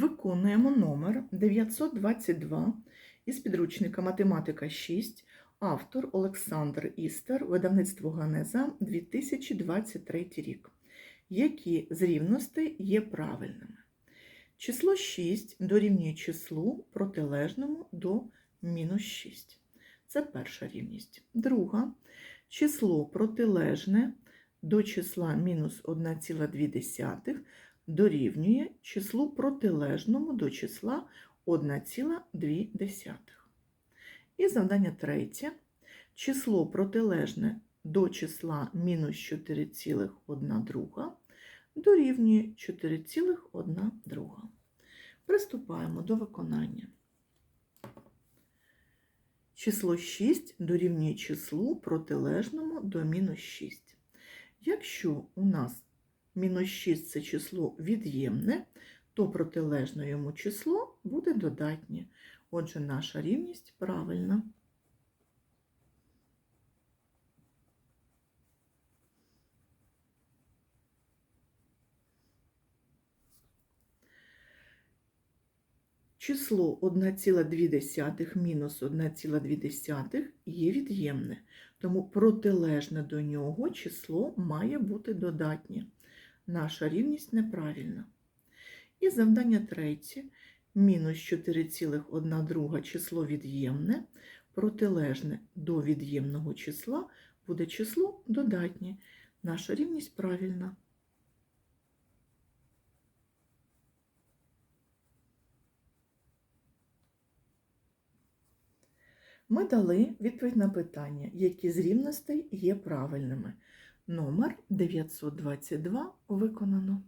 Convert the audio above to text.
Виконуємо номер 922 із підручника Математика 6, автор Олександр Істер, видавництво Ганеза 2023 рік. Які з рівностей є правильними? Число 6 дорівнює числу протилежному до мінус 6. Це перша рівність. Друга число протилежне до числа мінус 1,2 дорівнює числу протилежному до числа 1,2. І завдання третє. Число протилежне до числа мінус 4,1 дорівнює 4,1. Приступаємо до виконання. Число 6 дорівнює числу протилежному до мінус 6. Якщо у нас мінус 6 це число від'ємне, то протилежне йому число буде додатнє. Отже, наша рівність правильна. Число 1,2 мінус 1,2 є від'ємне, тому протилежне до нього число має бути додатнє. Наша рівність неправильна. І завдання третє. Мінус 4,1 число від'ємне, протилежне до від'ємного числа буде число додатнє. Наша рівність правильна. Ми дали відповідь на питання, які з рівностей є правильними. Номер 922 виконано.